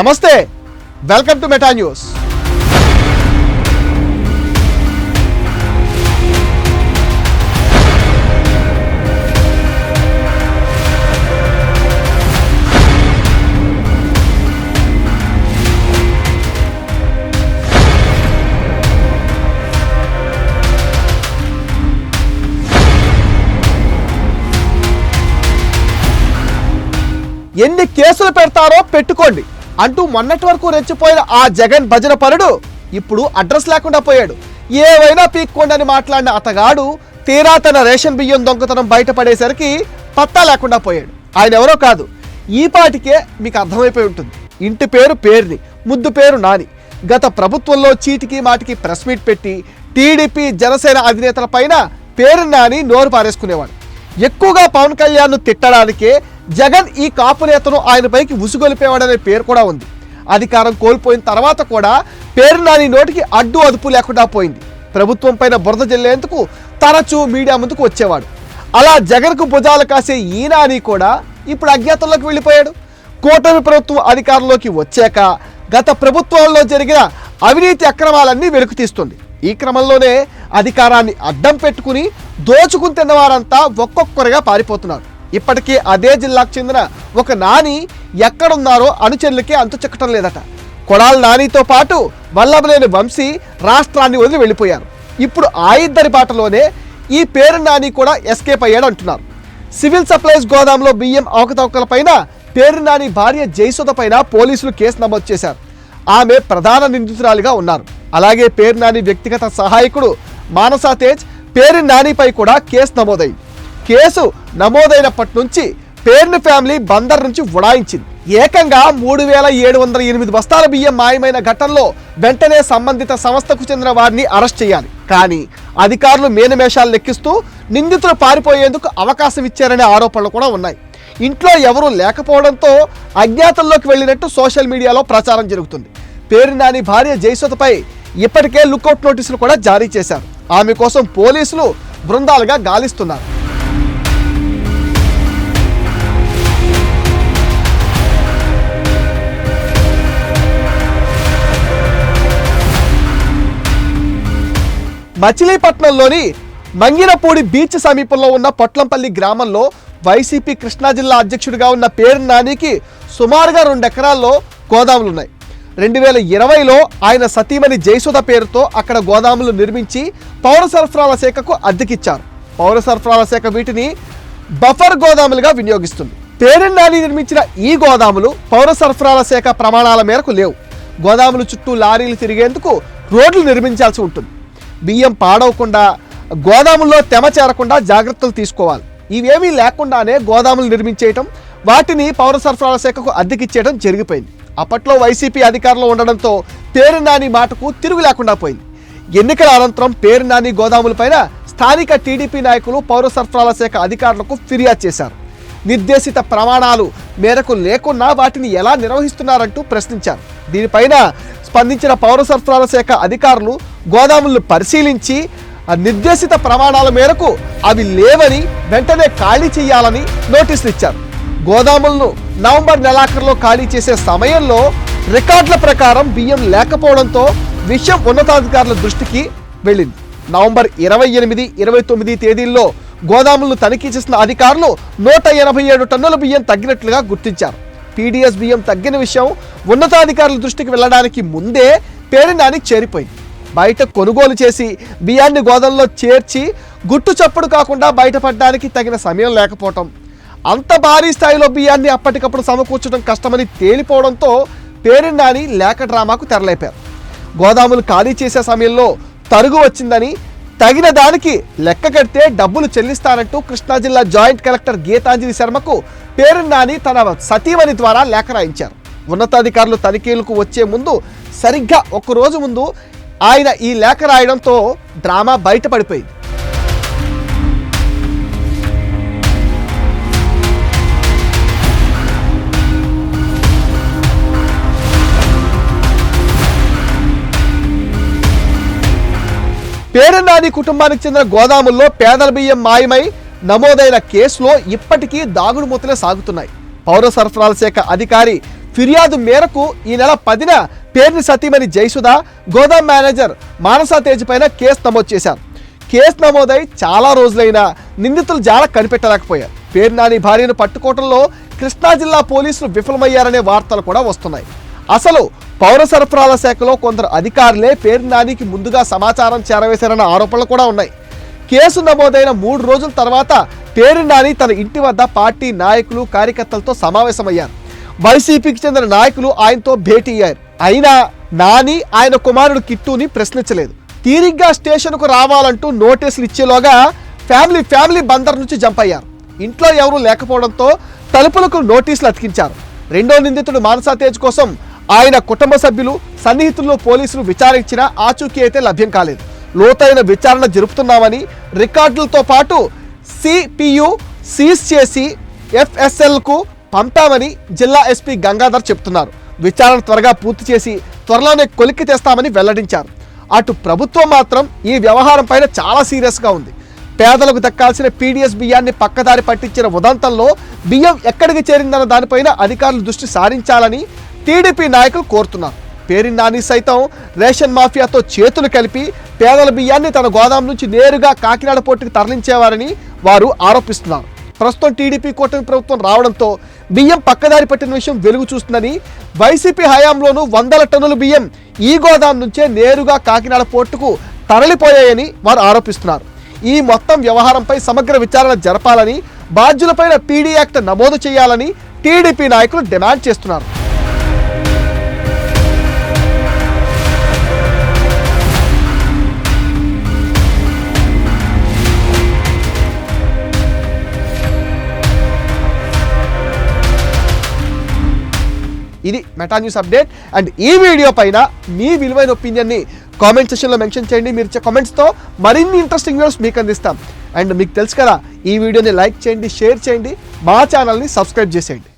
నమస్తే welcome to meta news. ఎన్ని కేసులు పెడతారో పెట్టుకోండి. అంటూ మొన్నటి వరకు రెచ్చిపోయిన ఆ జగన్ భజన పరుడు ఇప్పుడు అడ్రస్ లేకుండా పోయాడు. ఏవైనా పీక్కోండి అని మాట్లాడిన అతగాడు తీరా తన రేషన్ బియ్యం దొంగతనం బయటపడేసరికి పత్తా లేకుండా పోయాడు. ఆయన ఎవరో కాదు. ఈ పాటికే మీకు అర్థమైపోయి ఉంటుంది. ఇంటి పేరు పేరుని ముద్దు పేరు నాని. గత ప్రభుత్వంలో చీటికి మాటికి ప్రెస్ మీట్ పెట్టి టీడీపీ జనసేన అధినేతల పైన పేరు నాని నోరు పారేసుకునేవాడు. ఎక్కువగా పవన్ కళ్యాణ్ను తిట్టడానికే జగన్ ఈ కాపు నేతను ఆయనపైకి ఉసుగొలిపేవాడనే పేరు కూడా ఉంది. అధికారం కోల్పోయిన తర్వాత కూడా పేరు నాని నోటికి అడ్డు అదుపు లేకుండా పోయింది. ప్రభుత్వం పైన బురద జల్లేందుకు తరచూ మీడియా ముందుకు వచ్చేవాడు. అలా జగన్కు భుజాలు కాసే ఈనాని కూడా ఇప్పుడు అజ్ఞాతంలోకి వెళ్ళిపోయాడు. కూటమి ప్రభుత్వం అధికారంలోకి వచ్చాక గత ప్రభుత్వంలో జరిగిన అవినీతి అక్రమాలన్నీ వెలుగు తీస్తుంది. ఈ క్రమంలోనే అధికారాన్ని అడ్డం పెట్టుకుని దోచుకుని తిన్నవారంతా ఒక్కొక్కరుగా పారిపోతున్నారు. ఇప్పటికీ అదే జిల్లాకు చెందిన ఒక నాని ఎక్కడున్నారో అనుచరులకే అంతు చెక్కటం లేదట. కొడాల నానితో పాటు వల్లభలేని వంశీ రాష్ట్రాన్ని వదిలి వెళ్ళిపోయారు. ఇప్పుడు ఆ ఇద్దరి బాటలోనే ఈ పేరు నాని కూడా ఎస్కేప్ అయ్యాడు అంటున్నారు. సివిల్ సప్లైస్ గోదాంలో బియ్యం అవకతవకలపైన పేరు నాని భార్య జయసుధ పైన పోలీసులు కేసు నమోదు చేశారు. ఆమె ప్రధాన నిందితురాలిగా ఉన్నారు. అలాగే పేరు నాని వ్యక్తిగత సహాయకుడు మానసా తేజ్ పేరు నానిపై కూడా కేసు నమోదైంది. కేసు నమోదైనప్పటి నుంచి పేర్ని ఫ్యామిలీ బందర్ నుంచి ఉడాయించింది. ఏకంగా మూడు వేల ఏడు వందల ఎనిమిది బస్తాల బియ్యం మాయమైన ఘటనలో వెంటనే సంబంధిత సంస్థకు చెందిన వారిని అరెస్ట్ చేయాలి. కానీ అధికారులు మేనమేషాలు లెక్కిస్తూ నిందితులు పారిపోయేందుకు అవకాశం ఇచ్చారనే ఆరోపణలు కూడా ఉన్నాయి. ఇంట్లో ఎవరూ లేకపోవడంతో అజ్ఞాతంలోకి వెళ్ళినట్టు సోషల్ మీడియాలో ప్రచారం జరుగుతుంది. పేరు నాని భార్య జయసుతపై ఇప్పటికే లుకౌట్ నోటీసులు కూడా జారీ చేశారు. ఆమె కోసం పోలీసులు బృందాలుగా గాలిస్తున్నారు. మచిలీపట్నంలోని మంగినపూడి బీచ్ సమీపంలో ఉన్న పొట్లంపల్లి గ్రామంలో వైసీపీ కృష్ణా జిల్లా అధ్యక్షుడిగా ఉన్న పేరు నానికి సుమారుగా రెండు ఎకరాల్లో గోదాములు ఉన్నాయి రెండు వేల ఇరవైలో ఆయన సతీమణి జయసుధ పేరుతో అక్కడ గోదాములు నిర్మించి పౌర సరఫరాల శాఖకు అద్దెకిచ్చారు. పౌర సరఫరాల శాఖ వీటిని బఫర్ గోదాములుగా వినియోగిస్తుంది. పేరెన్ నాని నిర్మించిన ఈ గోదాములు పౌర సరఫరాల శాఖ ప్రమాణాల మేరకు లేవు. గోదాములు చుట్టూ లారీలు తిరిగేందుకు రోడ్లు నిర్మించాల్సి ఉంటుంది. బియ్యం పాడవకుండా గోదాముల్లో తెమ చేరకుండా జాగ్రత్తలు తీసుకోవాలి. ఇవేమీ లేకుండానే గోదాములు నిర్మించేయటం వాటిని పౌర సరఫరాల శాఖకు అద్దెకిచ్చేయడం జరిగిపోయింది. అప్పట్లో వైసీపీ అధికారంలో ఉండడంతో పేరు నాని మాటకు తిరుగు లేకుండా పోయింది. ఎన్నికల అనంతరం పేరు నాని గోదాములపైన స్థానిక టీడీపీ నాయకులు పౌర సరఫరాల శాఖ అధికారులకు ఫిర్యాదు చేశారు. నిర్దేశిత ప్రమాణాలు మేరకు లేకున్నా వాటిని ఎలా నిర్వహిస్తున్నారంటూ ప్రశ్నించారు. దీనిపైన స్పందించిన పౌర సరఫరాల శాఖ అధికారులు గోదాములను పరిశీలించి నిర్దేశిత ప్రమాణాల మేరకు అవి లేవని వెంటనే ఖాళీ చేయాలని నోటీసులు ఇచ్చారు. గోదాములను నవంబర్ నెలాఖరులో ఖాళీ చేసే సమయంలో రికార్డుల ప్రకారం బియ్యం లేకపోవడంతో విషయం ఉన్నతాధికారుల దృష్టికి వెళ్ళింది. నవంబర్ ఇరవై ఎనిమిది ఇరవై తొమ్మిది తేదీల్లో గోదాములను తనిఖీ చేసిన అధికారులు నూట ఎనభై ఏడు టన్నుల బియ్యం తగ్గినట్లుగా గుర్తించారు. పీడీఎస్ బియ్యం తగ్గిన విషయం ఉన్నతాధికారుల దృష్టికి వెళ్ళడానికి ముందే పేరినానికి చేరిపోయింది. బయట కొనుగోలు చేసి బియ్యాన్ని గోదాంలో చేర్చి గుట్టు చప్పుడు కాకుండా బయటపడడానికి తగిన సమయం లేకపోవటం. అంత భారీ స్థాయిలో బియ్యాన్ని అప్పటికప్పుడు సమకూర్చడం కష్టమని తేలిపోవడంతో పేరునాని లేక డ్రామాకు తెరలేపారు. గోదాములు ఖాళీ చేసే సమయంలో తరుగు వచ్చిందని తగిన దానికి లెక్క కడితే డబ్బులు చెల్లిస్తానంటూ కృష్ణా జిల్లా జాయింట్ కలెక్టర్ గీతాంజలి శర్మకు పేరున్నాని తన సతీమణి ద్వారా లేఖ రాయించారు. ఉన్నతాధికారులు తనిఖీలకు వచ్చే ముందు సరిగ్గా ఒక రోజు ముందు ఆయన ఈ లేఖ రాయడంతో డ్రామా బయటపడిపోయింది. పేరనాని కుటుంబానికి చెందిన గోదాముల్లో పేదల బియ్యం మాయమై నమోదైన కేసులో ఇప్పటికీ దాగుడు మూతలే సాగుతున్నాయి. పౌర సరఫరాల శాఖ అధికారి ఫిర్యాదు మేరకు ఈ నెల పదిన పేర్ని సతీమణి జయసుధ గోదాం మేనేజర్ మానసా తేజ్ పైన కేసు నమోదు చేశారు. కేసు నమోదై చాలా రోజులైనా నిందితులు జాడ కనిపెట్టలేకపోయారు. పేరు నాని భార్యను పట్టుకోవడంలో కృష్ణా జిల్లా పోలీసులు విఫలమయ్యారనే వార్తలు కూడా వస్తున్నాయి. అసలు పౌర సరఫరాల శాఖలో కొందరు అధికారులే పేరు నానికి ముందుగా సమాచారం చేరవేశారన్న ఆరోపణలు కూడా ఉన్నాయి. కేసు నమోదైన మూడు రోజుల తర్వాత పేరు నాని తన ఇంటి వద్ద పార్టీ నాయకులు కార్యకర్తలతో సమావేశమయ్యారు. వైసీపీకి చెందిన నాయకులు ఆయనతో భేటీ అయ్యారు. అయినా నాని ఆయన కుమారుడు కిట్టుని ప్రశ్నించలేదు. తీరిగ్గా స్టేషన్కు రావాలంటూ నోటీసులు ఇచ్చేలోగా ఫ్యామిలీ ఫ్యామిలీ బందర్ నుంచి జంప్ అయ్యారు. ఇంట్లో ఎవరూ లేకపోవడంతో తలుపులకు నోటీసులు అతికించారు. రెండో నిందితుడు మానసా తేజ్ కోసం ఆయన కుటుంబ సభ్యులు సన్నిహితులు పోలీసులు విచారించినా ఆచూకీ అయితే లభ్యం కాలేదు. లోతైన విచారణ జరుపుతున్నామని రికార్డులతో పాటు సిపియు సీజ్ చేసి ఎఫ్ఎస్ఎల్కు పంపామని జిల్లా ఎస్పీ గంగాధర్ చెప్తున్నారు. విచారణ త్వరగా పూర్తి చేసి త్వరలోనే కొలిక్కి తెస్తామని వెల్లడించారు. అటు ప్రభుత్వం మాత్రం ఈ వ్యవహారం పైన చాలా సీరియస్గా ఉంది. పేదలకు దక్కాల్సిన పీడిఎస్ బియ్యాన్ని పక్కదారి పట్టించిన ఉదంతంలో బియ్యం ఎక్కడికి చేరిందన్న దానిపైన అధికారులు దృష్టి సారించాలని టీడీపీ నాయకులు కోరుతున్నారు. పేరిన్ నాని సైతం రేషన్ మాఫియాతో చేతులు కలిపి పేదల బియ్యాన్ని తన గోదాం నుంచి నేరుగా కాకినాడ పోర్టుకు తరలించేవారని వారు ఆరోపిస్తున్నారు. ప్రస్తుతం టీడీపీ కూటమి ప్రభుత్వం రావడంతో బియ్యం పక్కదారి పట్టిన విషయం వెలుగు చూస్తుందని వైసీపీ హయాంలోనూ వందల టన్నుల బియ్యం ఈ గోదాం నుంచే నేరుగా కాకినాడ పోర్టుకు తరలిపోయాయని వారు ఆరోపిస్తున్నారు. ఈ మొత్తం వ్యవహారంపై సమగ్ర విచారణ జరపాలని బాధ్యులపైన పీడీ యాక్ట్ నమోదు చేయాలని టీడీపీ నాయకులు డిమాండ్ చేస్తున్నారు. ఇది మెటా న్యూస్ అప్డేట్ అండ్ ఈ వీడియో పైన మీ విలువైన ఒపీనియన్ని కామెంట్ సెషన్లో మెన్షన్ చేయండి. మీరు ఇచ్చే కామెంట్స్తో మరిన్ని ఇంట్రెస్టింగ్ వీడియోస్ మీకు అందిస్తాం. అండ్ మీకు తెలుసు కదా ఈ వీడియోని లైక్ చేయండి షేర్ చేయండి. మా ఛానల్ని సబ్స్క్రైబ్ చేసేయండి.